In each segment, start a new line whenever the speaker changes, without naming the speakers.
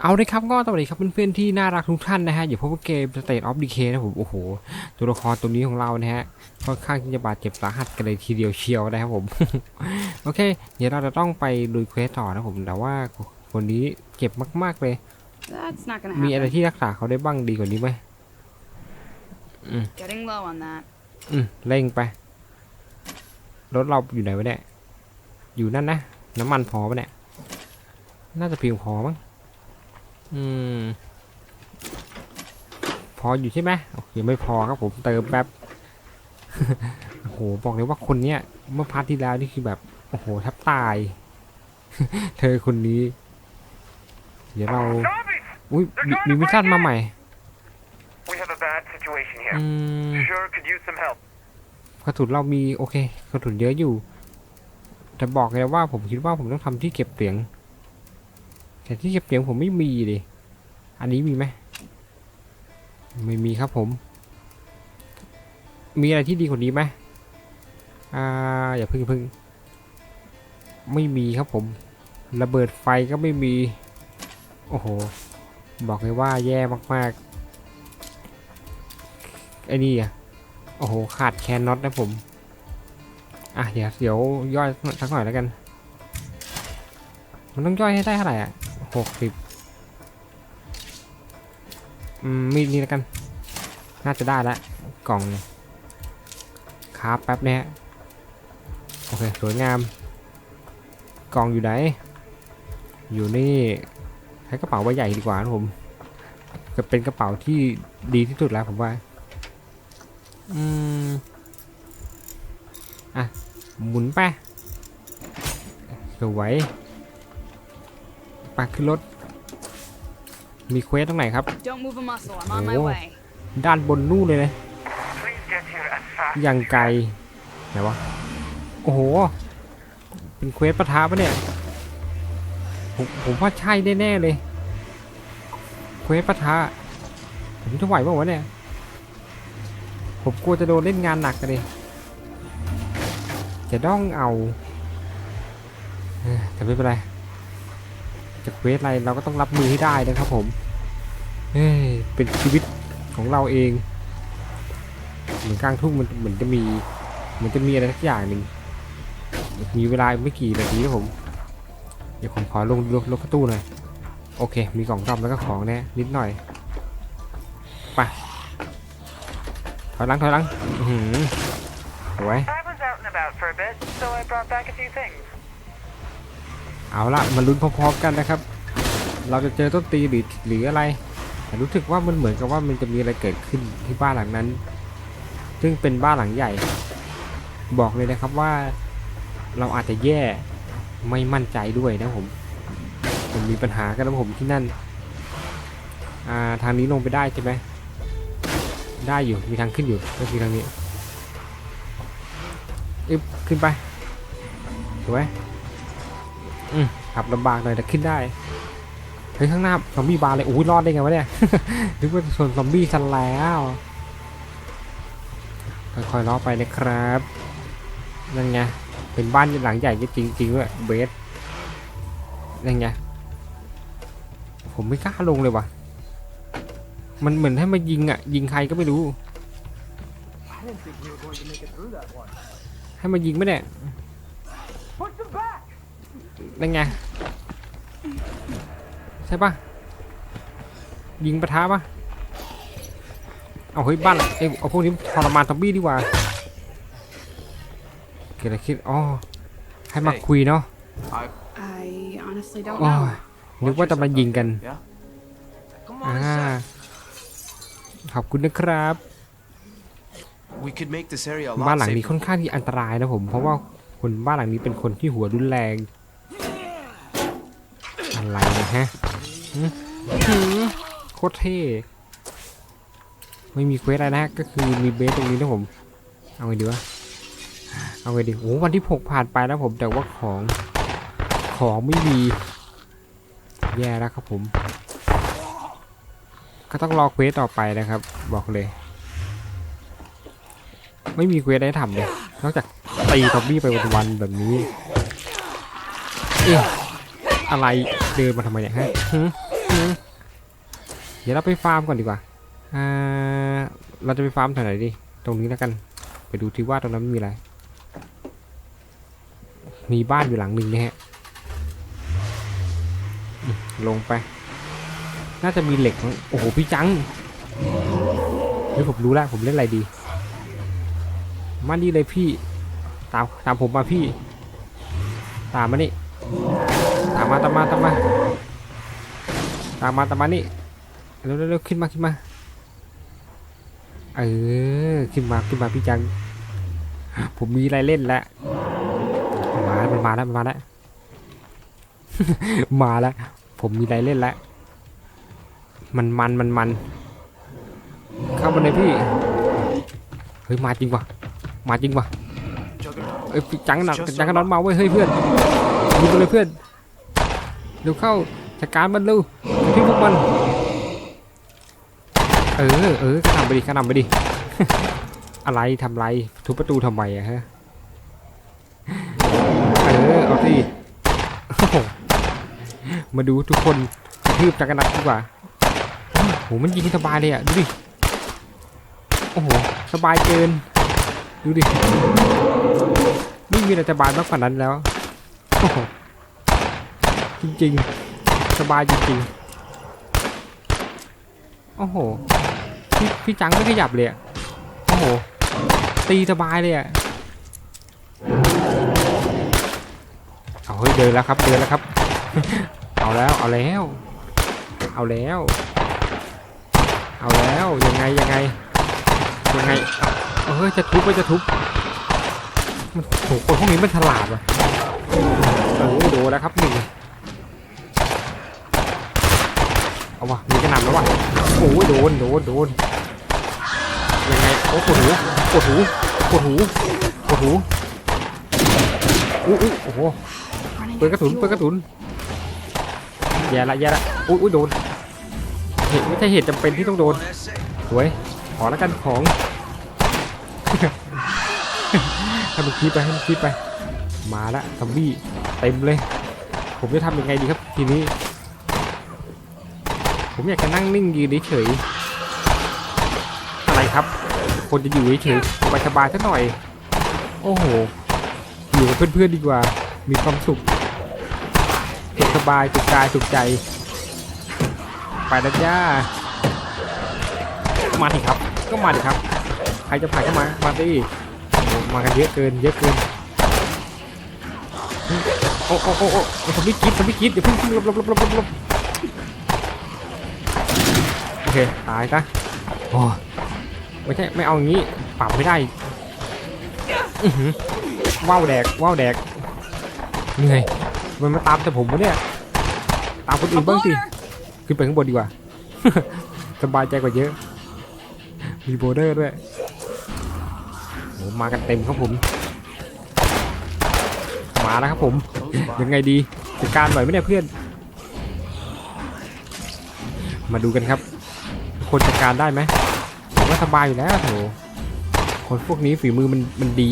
เอาเลยครับก็สวัสดีครับเพื่อนๆที่น่ารักทุกท่านนะฮะอยู่พบกับเกม State of Decay นะผมโอ้โห ตัวละครตัวนี้ของเรานะฮะค่อนข้างที่จะบาดเจ็บสาหัสกันเลยทีเดียวเชียวนะครับผม โอเค เดี๋ยวเราจะต้องไปลุยเควสต่อนะผมแต่ว่าคนนี้เจ็บมากๆเลย
That's not gonna
มีอะไร
happen.
ที่รักษาเขาได้บ้างดีกว่านี้ไหม
Getting low on that.
อืมเร่งไปรถเราอยู่ไหนวะเนี่ยอยู่นั่นนะน้ำมันพอปะเนี่ยน่าจะเพียงพอมั้ง อืม พออยู่ใช่ไหมโอเคไม่พอครับผมเติมแป๊บโอ้โหบอกเลยว่าคนเนี้ยเมื่อพาร์ทที่แล้วนี่คือแบบโอ้โหแทบตาย เธอคนนี้ เดี๋ยวเรา
Zombies!
อุ้ยมีมีมิชชั่นมาใหม่
We have a bad situation
อื
here.
ม
Sure could use some help.
กระสุนเรามีโอเคกระสุนเยอะอยู่ แต่บอกเลยว่าผมคิดว่าผมต้องทำที่เก็บเสียง แต่ที่เก็บเสียงผมไม่มีดิอันนี้มีไหมไม่มีครับผม มีอะไรที่ดีกว่านี้ไหมอ่าอย่าพึ่งพึ่งไม่มีครับผม ระเบิดไฟก็ไม่มี โอ้โห บอกเลยว่าแย่มากๆไอ้นี่อะโอ้โห ขาดแคนน็อตนะผม อะ เดี๋ยวเดี๋ยวย่อยสักหน่อยแล้วกัน มันต้องย่อยให้ได้เท่าไหร่อะ หกสิบอืมมีดนี่แล้วกัน น่าจะได้แล้วกล่องคราฟแป๊บเนี่ยโอเค สวยงาม กล่องอยู่ไหน อยู่นี่ใช้กระเป๋าใบใหญ่ดีกว่านะผมจะเป็นกระเป๋าที่ดีที่สุดแล้วผมว่า อืม อะ หมุนไปสวย ไปขึ้นรถ มีเควสตรงไหนครับ
Don't move a muscle. I'm on my
Oh.
way.
ด้านบนนู่นเลยนะ
Please get here as fast
อย่างไกลไหนวะ โอ้โห เป็นเควสปะทะปะเนี่ย ผมผมว่าใช่แน่ๆเลย เควสปะทะผมจะไหวเปล่าวะเนี่ย ผมกลัวจะโดนเล่นงานหนักกันเลยจะต้องเอาเอ้อแต่ไม่เป็นไร จะเควสอะไรเราก็ต้องรับมือให้ได้นะครับผมเฮ้ยเป็นชีวิตของเราเอง เหมือนกลางทุ่งมันเหมือนจะมีเหมือนจะมีอะไรสักอย่างหนึ่งมีเวลาไม่กี่นาทีครับผม เดี๋ยวผมขอลงลงลงกระตู้หน่อย โอเค มีกล่องซ่อมแล้วก็ของแน่นิดหน่อย ไป ถอยหลังถอยหลัง อือหือสวย
I was out and about for a bit, so I brought back a few things.
เอาละมาลุ้นพร้อมๆกันนะครับ เราจะเจอต้นตีหรือหรืออะไรแต่รู้สึกว่ามันเหมือนกับว่ามันจะมีอะไรเกิดขึ้นที่บ้านหลังนั้น ซึ่งเป็นบ้านหลังใหญ่ บอกเลยนะครับว่าเราอาจจะแย่ไม่มั่นใจด้วยนะผมผมมีปัญหากันนะผมที่นั่นอ่าทางนี้ลงไปได้ใช่ไหมได้อยู่มีทางขึ้นอยู่ก็คือทางนี้อึบขึ้นไปสวย อืมขับลำบากหน่อยแต่ขึ้นได้เฮ้ยข้างหน้าซอมบี้บาร์เลยโอ้ยรอดได้ไงวะเนี่ยนึกว่าชนซอมบี้ซะแล้วค่อยๆล้อไปนะครับนั่นไงเป็นบ้านหลังใหญ่จริงๆด้วยเบสนั่นไงผมไม่กล้าลงเลยว่ะ มันเหมือนให้มายิงอะ ยิงใครก็ไม่รู้ ให้มายิงไหมเนี่ย นั่นไง ใช่ปะยิงปะทะปะเอาเฮ้ยบ้านเอ้ยเอาพวกนี้ทรมานซอมบี้ดีกว่าเกิดอะไรขึ้นอ๋อให้มาคุยเนาะ
I honestly don't
โอ้
know.
ยนึกว่าจะมายิงกัน
Yeah? Come
อ่า
on, a sec.
ขอบคุณนะครับ
We could make this area a
บ้าน
lot
หลังนี้
safer.
ค่อนข้างที่อันตรายนะผม เพราะว่าคนบ้านหลังนี้เป็นคนที่หัวรุนแรงอะไรนะ ฮะโคตรเท่ ไม่มีเควสอะไรนะก็คือมีเบสตรงนี้นะผม เอาไงดีวะ เอาไงดีโอ้วันที่หกผ่านไปแล้วผมแต่ว่าของของไม่มี แย่แล้วครับผม ก็ต้องรอเควสต่อไปนะครับ บอกเลย ไม่มีเควสได้ทำเลย นอกจากตีซอมบี้ไปวันๆแบบนี้ เอ๊ะอะไร เดินมาทำไมเนี่ยฮะเดี๋ยวเราไปฟาร์มก่อนดีกว่าอ่าเราจะไปฟาร์มแถวไหนดี ตรงนี้แล้วกัน ไปดูที่ว่าตรงนั้นมีอะไร มีบ้านอยู่หลังหนึ่งนะฮะ ลงไป น่าจะมีเหล็ก โอ้โห พี่จังเฮ้ยผมรู้แล้วผมเล่นอะไรดี มานี่เลยพี่ ตามตามผมมาพี่ ตามมานี่ามมาตามมาตามมาตามมาตามมานี่เร็วเร็วเร็วขึ้นมาขึ้นมาเออขึ้นมาขึ้นมาพี่จัง ผมมีอะไรเล่นแล้วมาแล้วมาแล้วมาแล้วมาแล้ว ผมมีอะไรเล่นแล้วมันมันมันมันเข้ามาเลยพี่เฮ้ยมาจริงว่ะมาจริงว่ะเอ้ยพี่จังหนักจังกระนอนมาเว้ยเฮ้ยเพื่อนยิงไปเลยเพื่อน เร็วเข้าจัดการมันเร็วพี่พวกมัน เออเออกระหนำไปดิกระหนำไปดิ อะไรทำไรทุบประตูทำไมอะฮะ เออเอาสิมาดูทุกคนทืบจักรนัดดีกว่าโหมันยิงสบายเลยอะดูดิ โอ้โห สบายเกิน ดูดิไม่มีอะไรสบายมากกว่านั้นแล้วโอ้โห จริงๆ สบายจริงๆ โอ้โห พี่พี่จังไม่ขยับเลยอะโอ้โห ตีสบายเลยอะเอาเฮ้ยเดินแล้วครับเดินแล้วครับ เอาแล้วเอาแล้ว เอาแล้ว เอาแล้วยังไงยังไงยังไงเอาเฮ้ยจะทุบไปจะทุบมันโหคนพวกนี้มันฉลาดว่ะโอ้โดนแล้วครับหนึ่ง เอาวะมีกระหน่ำแล้ววะโอ้ยโดนโดนโดนยังไงโอ้ปวดหูปวดหูปวดหูปวดหูอุ้ยโอ้โหเปิดกระสุนเปิดกระสุนแย่ละแย่ละอุ้ยอุ้ยโดนเหตุไม่ใช่เหตุจำเป็นที่ต้องโดนสวยขอแล้วกันของให้มันคิดไปให้มันคิดไป มาละซอมบี้เต็มเลย ผมจะทำยังไงดีครับทีนี้ ผมอยากจะนั่งนิ่งยืนเฉยอะไรครับ คนจะอยู่เฉยสบายๆสักหน่อย โอ้โห อยู่กับเพื่อนๆดีกว่า มีความสุขสุขสบายสุขกายสุขใจ ไปแล้วจ้ามาดิครับ ก็มาดิครับ ใครจะผ่านก็มา มาดิมากันเยอะเกิน เยอะเกิน โอ้โอ้โอ้โอ้ผมไม่คิดผมไม่คิดเดี๋ยวเพิ่งลบลบลบลบลบลบ เค ตายซะโอ้ไม่ใช่ไม่เอาอย่างนี้ปรับไม่ได้อื้อหือว้าวแดกว้าวแดกเหนื่อยมันมาตามแต่ผมวะเนี่ย ตามคนอื่นบ้างสิขึ้นไปข้างบนดีกว่า สบายใจกว่าเยอะ มีโบเดอร์ด้วยโหมากันเต็มครับผม มาแล้วครับผม
Close
ยัง
by.
ไงดีจัดการหน่อยไหมเนี่ยเพื่อน มาดูกันครับ คนจัดการได้ไหมผมว่าสบายอยู่แล้วโถคนพวกนี้ฝีมือมันมันดี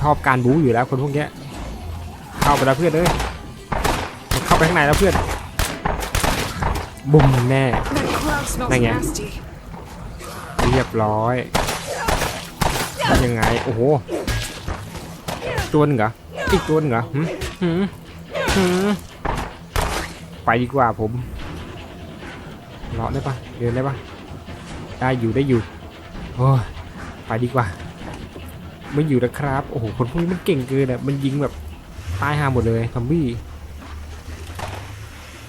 ชอบการบู๊อยู่แล้วคนพวกเนี้ยเข้าไปแล้วเพื่อนเอ้ยเข้าไปข้างในแล้วเพื่อนบุ้มแน่
That cloud smells
Này nhỉ?
nasty.
เรียบร้อยยังไงโอ้โหตัวนึงเหรออีกตัวนึงเหรอหืมหืมหืมไปดีกว่าผม เลาะได้ปะเดินได้ปะได้อยู่ได้อยู่โอ้ยไปดีกว่า ไม่อยู่นะครับ โอ้โห คนพวกนี้มันเก่งเกินอะ มันยิงแบบตายห่าหมดเลยซอมบี้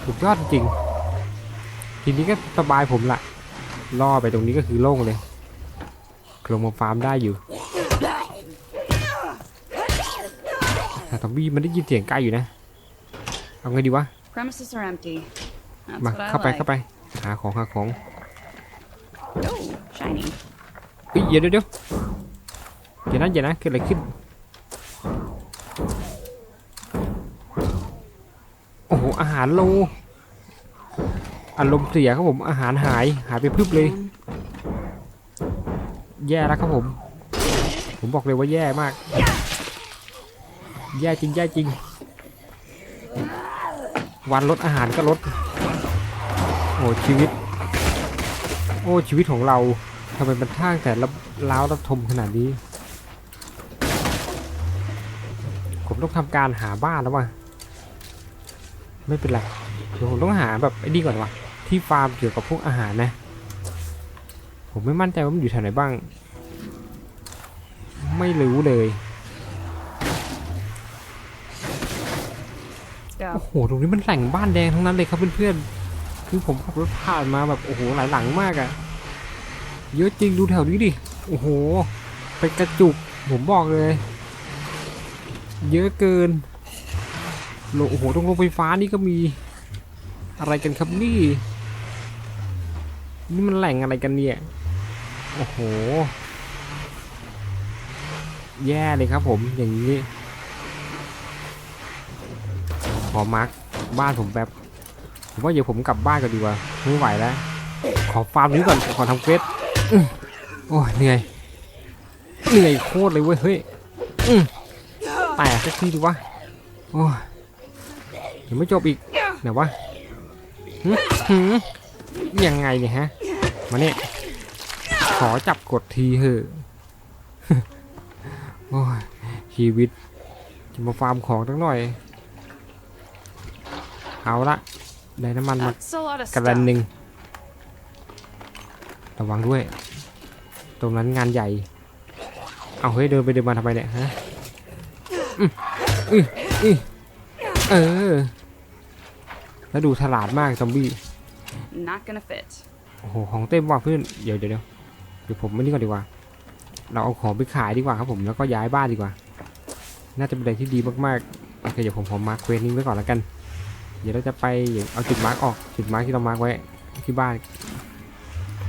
สุดยอดจริง ทีนี้ก็สบายผมละล่อไปตรงนี้ก็คือโล่งเลยลงมาฟาร์มได้อยู่แต่ซอมบี้มันได้ยินเสียงใกล้อยู่นะ เอาไงดีวะ
Premises are empty. That's
มา
what I
เข้าไป
like.
เข้าไป หาของหาของ
Oh, shiny.
เฮ้ยเดี๋ยวเดี๋ยวเดี๋ยวเดี๋ยวนะเดี๋ยวนะเกิดอะไรขึ้น โอ้โห อาหารโล อารมณ์เสียครับผม อาหารหาย หายไปพรึบเลย แย่แล้วครับผม ผมบอกเลยว่าแย่มาก แย่จริงแย่จริง วันลดอาหารก็ลด โอ้ชีวิต โอ้ชีวิตของเราทำไมมันท่างแต่ละล้าวระทมขนาดนี้ ผมต้องทำการหาบ้านแล้วว่ะไม่เป็นไรเดี๋ยวผมต้องหาแบบไอ้นี่ก่อนว่ะที่ฟาร์มเกี่ยวกับพวกอาหารนะ ผมไม่มั่นใจว่ามันอยู่แถวไหนบ้าง ไม่รู้เลย
Go.
โอ้โห ตรงนี้มันแหล่งบ้านแดงทั้งนั้นเลยครับเพื่อนๆ คือผมขับรถผ่านมาแบบโอ้โหหลายหลังมากอะเยอะจริงดูแถวนี้ดิ โอ้โห เป็นกระจุก ผมบอกเลย เยอะเกินโโอ้โหตรงโรงไฟฟ้านี่ก็มี อะไรกันครับนี่ นี่มันแหล่งอะไรกันเนี่ย โอ้โห แย่เลยครับผมอย่างนี้ ขอมาร์กบ้านผมแป๊บ ผมว่าเดี๋ยวผมกลับบ้านก่อนดีกว่าไม่ไหวแล้ว ขอฟาร์มนี้ก่อนขอทำเควสโอ้ยเหนื่อยเหนื่อยโคตรเลยเว้ยเฮ้ยแตกสักทีดีวะโอ้ยยังไม่จบอีกไหนวะยังไงเนี่ยฮะมาเนี่ยขอจับกดทีเถอะโอ้ยชีวิตจะมาฟาร์มของตั้งหน่อย เอาละ ได้น้ำมันมา
That's a lot of
กระดัน
stuff.
หนึ่งระวังด้วย ตรงนั้นงานใหญ่ เอาเฮ้ยเดินไปเดินมาทำไมเนี่ยฮะอื้ออื้ออื้อเออ แล้วดูฉลาดมากซอมบี้
Not gonna fit.
โอ้โห ของเต็มว่ะเพื่อนเดี๋ยวเดี๋ยวเดี๋ยวเดี๋ยวผมไม่นี่ก่อนดีกว่า เราเอาของไปขายดีกว่าครับผม แล้วก็ย้ายบ้านดีกว่า น่าจะเป็นอะไรที่ดีมากๆ โอเค เดี๋ยวผมผมมาร์คเควสนี้ไว้ก่อนแล้วกัน เดี๋ยวเราจะไปเอาจุดมาร์กออกจุดมาร์กที่เรามาร์กไว้ที่บ้าน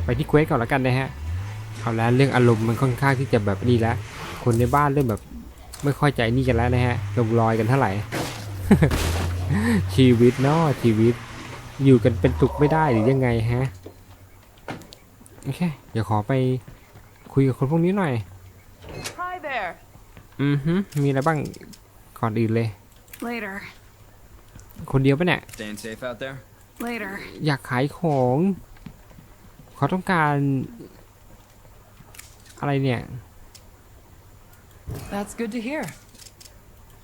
ไปที่เควสก่อนแล้วกันนะฮะเอาแล้วเรื่องอารมณ์มันค่อนข้างที่จะแบบนี่แล้วคนในบ้านเริ่มแบบ ไม่ค่อยใจนี่กันแล้วนะฮะลงรอยกันเท่าไหร่ ชีวิตเนาะชีวิต อยู่กันเป็นสุขไม่ได้หรือยังไงฮะโอเคเดี๋ยวขอไปคุยกับคนพวกนี้หน่อย
Hi there.
อือฮึมีอะไรบ้างก่อนอื่นเลย
Later.
คนเดียวปะเนี่ย
Staying safe out there?
Later.
อยากขายของ เขาต้องการ อะไรเนี่ย
That's good to hear.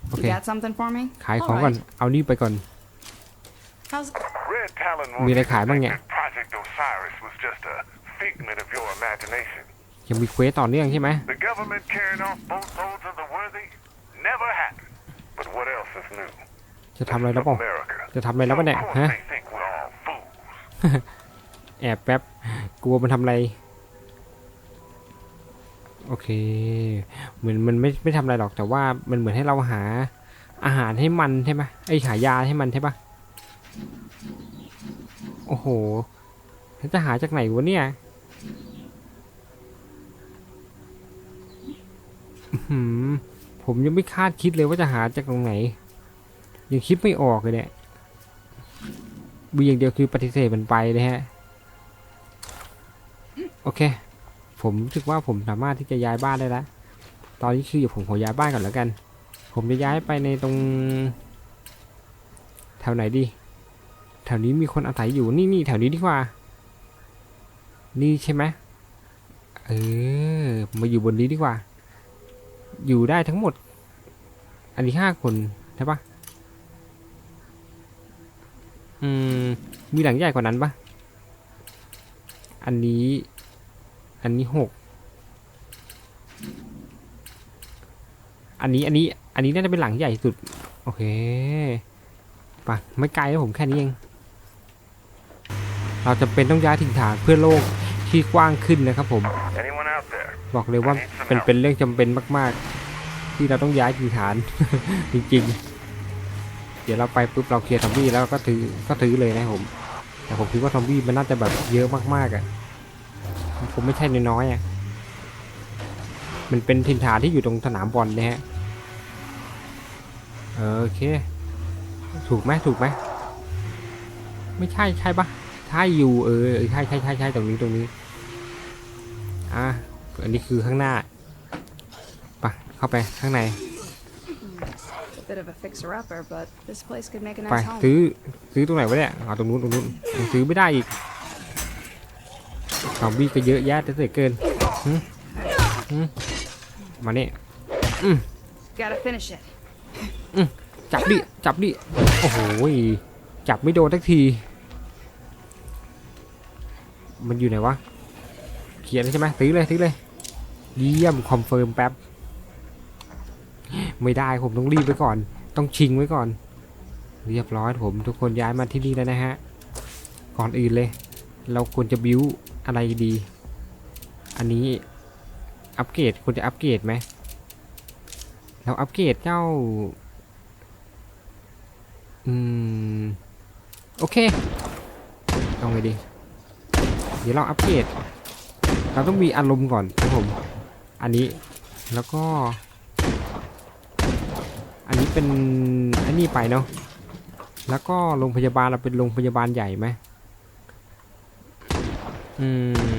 โอ
You
เค
got something for me?
ขายของก่อน เอานี่ไปก่อน
How's
Red Talon
มี
wants
อะไร
you to
ขายบ้าง
think
เนี่ย
that Project Osiris was just a figment of your imagination.
ยังมีเควสต่อเนื่องใช่ไหม
The government carrying off boatloads of the worthy never happened. But what else is new?
จะทำอะไรแล้วเปล่าจะทำอะไรแล้วปะเนี่ยฮะแอบแป๊บกลัวมันทำอะไร โอเค เหมือนมันไม่ไม่ทำอะไรหรอกแต่ว่ามันเหมือนให้เราหาอาหารให้มันใช่ไหมไอหายาให้มันใช่ปะโอ้โหจะหาจากไหนวะเนี่ยผมยังไม่คาดคิดเลยว่าจะหาจากตรงไหน ยังคิดไม่ออกเลยเนี่ยมีอย่างเดียวคือปฏิเสธมันไปเลยฮะ โอเค ผมรู้สึกว่าผมสามารถที่จะย้ายบ้านได้แล้ว ตอนนี้คือเดี๋ยวผมขอย้ายบ้านก่อนแล้วกัน ผมจะย้ายไปในตรง แถวไหนดี แถวนี้มีคนอาศัยอยู่ นี่นี่แถวนี้ดีกว่า นี่ใช่ไหมเออ มาอยู่บนนี้ดีกว่า อยู่ได้ทั้งหมด อันนี้ห้าคนใช่ปะ อืม มีหลังใหญ่กว่านั้นปะอันนี้ อันนี้หก อันนี้ อันนี้ อันนี้น่าจะเป็นหลังใหญ่สุด โอเคปะไม่ไกลนะผมแค่นี้เอง เราจะเป็นต้องย้ายถิ่นฐานเพื่อโลกที่กว้างขึ้นนะครับผม บอกเลยว่าเป็นเป็นเรื่องจำเป็นมาก ๆ ที่เราต้องย้ายถิ่นฐานจริง ๆ เดี๋ยวเราไปปุ๊บเราเคลียร์ซอมบี้แล้วก็ถือก็ถือเลยนะผมแต่ผมคิดว่าซอมบี้มันน่าจะแบบเยอะมากๆอะผมไม่ใช่น้อยๆอะมันเป็นถิ่นฐานที่อยู่ตรงสนามบอลนะฮะโอเค ถูกไหมถูกไหมไม่ใช่ใช่ปะใช่อยู่เออใช่ใช่ใช่ใช่ตรงนี้ตรงนี้อะอันนี้คือข้างหน้าไปเข้าไปข้างใน
bit of a fixer-upper, but this place could make a
ไป
nice home.
ซื้อซื้อตรงไหนวะเนี่ยเอาตรงนู้นตรงนู้นยังซื้อไม่ได้อีกซอมบี้ก็เยอะแยะเหลือเกินหึหึมาเนี่ย
Gotta finish it.
จับดิ จับดิ โอ้โหยจับไม่โดนสักที มันอยู่ไหนวะ เขียนแล้วใช่ไหมซื้อเลยซื้อเลย เยี่ยม คอนเฟิร์มแป๊บ ไม่ได้ผมต้องรีบไว้ก่อน ต้องชิงไว้ก่อน เรียบร้อยผมทุกคนย้ายมาที่นี่แล้วนะฮะ ก่อนอื่นเลย เราควรจะบิวอะไรดี อันนี้อัปเกรดควรจะอัปเกรดไหมเราอัปเกรดเจ้า อืม โอเคเอาไงดี เดี๋ยวเราอัปเกรดเราต้องมีอารมณ์ก่อนครับผม อันนี้แล้วก็ อันนี้เป็นอันนี้ไปเนาะแล้วก็โรงพยาบาลเราเป็นโรงพยาบาลใหญ่ไหมอืม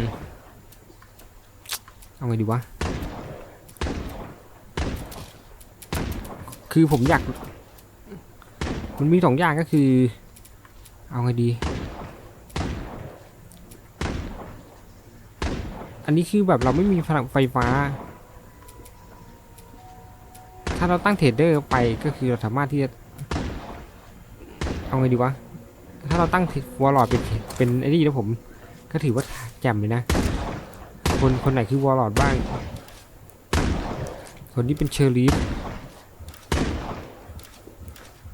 เอาไงดีวะคือผมอยากมันมีสองอย่างก็คือ เอาไงดี อันนี้คือแบบเราไม่มีพลังไฟฟ้า ถ้าเราตั้งเทรดเดอร์ไปก็คือเราสามารถที่จะ เอาไงดีวะ ถ้าเราตั้งวอลลอดเป็นเป็นไอ้นี่แล้วผม ก็ถือว่าแจ่มเลยนะ คนคนไหนคือวอลลอดบ้าง คนนี้เป็นเชอร์ลีฟ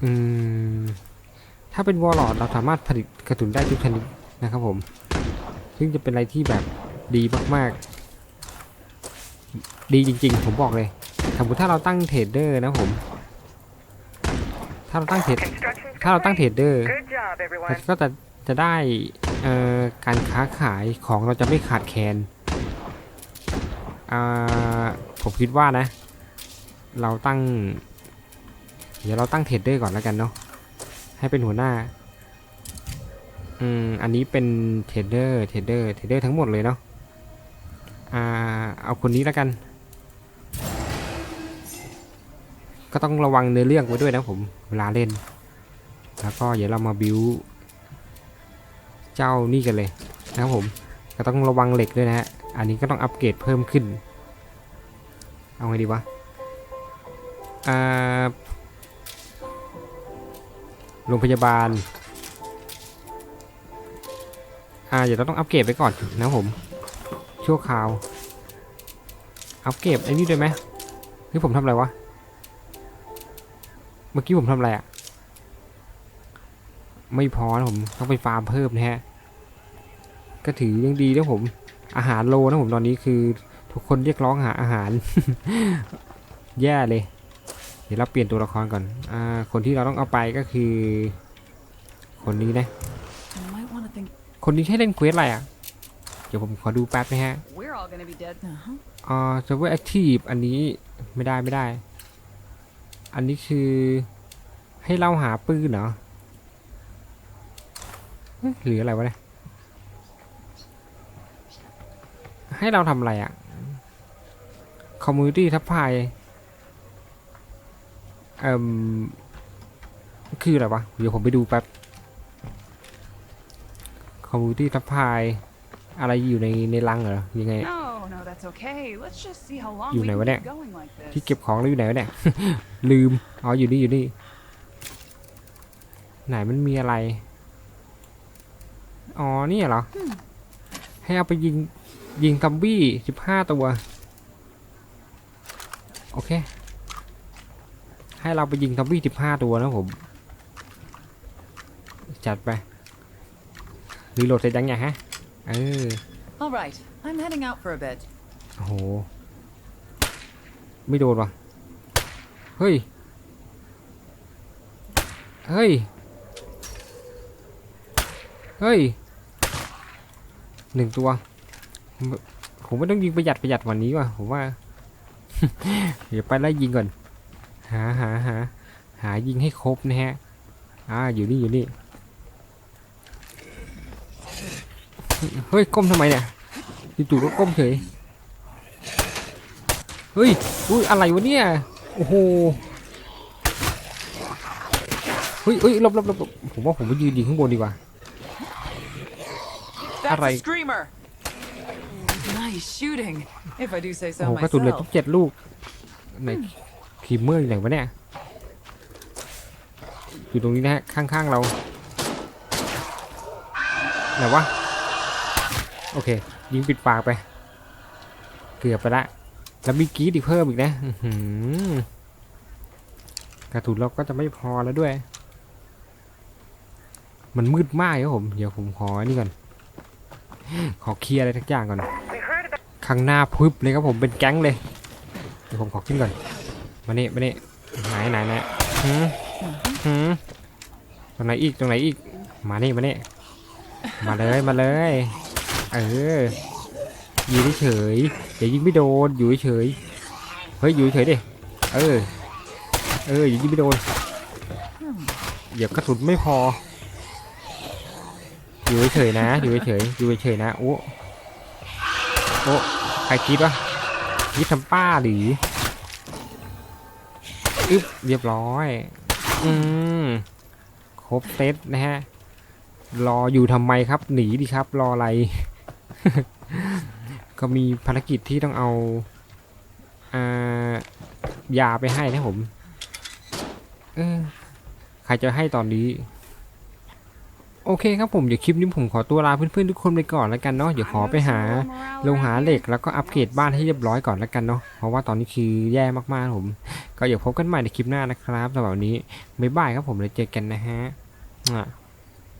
อืม ถ้าเป็นวอลลอดเราสามารถผลิตกระสุนได้ทุกชนิดนะครับผม ซึ่งจะเป็นอะไรที่แบบดีมาก ๆ ดีจริง ๆ ผมบอกเลย สมมติถ้าเราตั้งเทรดเดอร์นะผม ถ้าเราตั้งเทรดถ้าเราตั้งเทรดเดอร์
Good job, everyone.
เราก็จะจะได้เอ่อการค้าขายของเราจะไม่ขาดแคลนอ่าผมคิดว่านะ เราตั้ง เดี๋ยวเราตั้งเทรดเดอร์ก่อนแล้วกันเนาะให้เป็นหัวหน้าอืมอันนี้เป็นเทรดเดอร์เทรดเดอร์เทรดเดอร์ทั้งหมดเลยเนาะอ่าเอาคนนี้แล้วกัน ก็ต้องระวังเนื้อเรื่องไว้ด้วยนะผมเวลาเล่น แล้วก็เดี๋ยวเรามาบิวเจ้านี่กันเลยนะครับผม ก็ต้องระวังเหล็กด้วยนะฮะ อันนี้ก็ต้องอัปเกรดเพิ่มขึ้น เอาไงดีวะ อ่า โรงพยาบาล อ่า เดี๋ยวเราต้องอัปเกรดไปก่อนนะครับผม ชั่วคราว อัปเกรดไอ้นี่ด้วยไหมเฮ้ยผมทำอะไรวะ มื่อกี้ผมทำอะไรอะไม่พอนะผมต้องไปฟาร์มเพิ่มนะฮะ ก็ถือยังดีนะผม อาหารโลนะผมตอนนี้คือ ทุกคนเรียกร้องหาอาหาร แย่เลย เดี๋ยวเราเปลี่ยนตัวละครก่อน อ่า คนที่เราต้องเอาไปก็คือ คนนี้นะ
You might want to think.
คนนี้ใช้เล่นเควสอะไรอะ เดี๋ยวผมขอดูแป๊บนะฮะ
We're all gonna be dead.
Uh huh.
อ่า server active อันนี้ไม่ได้ไม่ได้ อันนี้คือให้เราหาปืนเหรอหรืออะไรวะเนี่ยให้เราทำอะไรอะ่ะ community ทัพพายเอ่มคืออะไรวะ เดี๋ยวผมไปดูแป๊บ community ทัพพายอะไรอยู่ในในรังเหรอ ยังไง
No, no, that's okay. Let's just see how long
You
we
know
can
what
keep
that-
going like
ที่
this.
เก็บของเราอยู่ไหนวะเนี่ย ลืม อ๋อ อยู่นี่อยู่นี่ ไหนมันมีอะไร อ๋อ นี่เหรอ ให้เอาไปยิง ยิงซัมบี้สิบห้าตัว โอเค ให้เราไปยิงซัมบี้สิบห้าตัวนะผม จัดไปรีโหลดเสร็จยังไงฮะ เออ
All right. I'm heading out for a bit.
โอ้โห ไม่โดนวะเฮ้ย เฮ้ย เฮ้ย หนึ่งตัว ผมไม่ต้องยิงประหยัดประหยัดวันนี้ว่ะ ผมว่า เดี๋ยวไปไล่ยิงก่อน หาหาหาหายิงให้ครบนะฮะ อ่า อยู่นี่ อยู่นี่ เฮ้ย ก้มทำไมเนี่ยจู่ๆก็ก้มเฉย เฮ้ยอุ้ยอะไรวะเนี่ยโอ้โหฮ้ยเฮ้ยหลบหลบหลบหลบผมว่าผมไปยืนยิงข้างบนดีกว่า
That's
Alright.
a screamer. Nice shooting, if I do say
โอ้
so
โหกระสุนเหลย
myself.
ทุกเจ็ดลูกไหนคีมเมอร์อยู่ไหนวะเนี่ยอยู่ตรงนี้นะฮะข้างๆเราไหนวะโอเค ยิงปิดปากไป เกือบไปละ แล้วมีกีดอีกเพิ่มอีกนะกระสุนเราก็จะไม่พอแล้วด้วย มันมืดมากครับผม เดี๋ยวผมขออันนี่ก่อน ขอเคลียร์อะไรทักอย่างก่อน ข้างหน้าพึบเลยครับผมเป็นแก๊งเลย เดี๋ยวผมขอขึ้นก่อน มาเนี่มาเนี่ไหนไหนไหนหืมหืมตรงไหนอีกตรงไหนอีก มาเนี่มานี่มาเลยมาเลย เออยู่เฉย อย่ายิงไม่โดนอยู่เฉยเฮ้ยอยู่เฉยดิเออเอออย่ายิงไม่โดนเหยียบกระสุนไม่พออยู่เฉยนะอยู่เฉยอยู่เฉยนะโอ้โอ้ใครคิดวะคิดทำป้าหรืออึ๊บเรียบร้อยอืมครบเซตนะฮะรออยู่ทำไมครับ หนีดิครับ รออะไร ก็มีภารกิจที่ต้องเอาอ่ายาไปให้นะผมเออใครจะให้ตอนนี้ โอเคครับผม เดี๋ยวคลิปนี้ผมขอตัวลาเพื่อนๆทุกคนไปก่อนแล้วกันเนาะ เดี๋ยวขอไปหาลงหาเหล็กแล้วก็อัปเกรดบ้านให้เรียบร้อยก่อนแล้วกันเนาะ เพราะว่าตอนนี้คือแย่มากๆผม ก็เดี๋ยวพบกันใหม่ในคลิปหน้านะครับสำหรับวันนี้บ๊ายบายครับผมแล้วเจอกันนะฮะอะ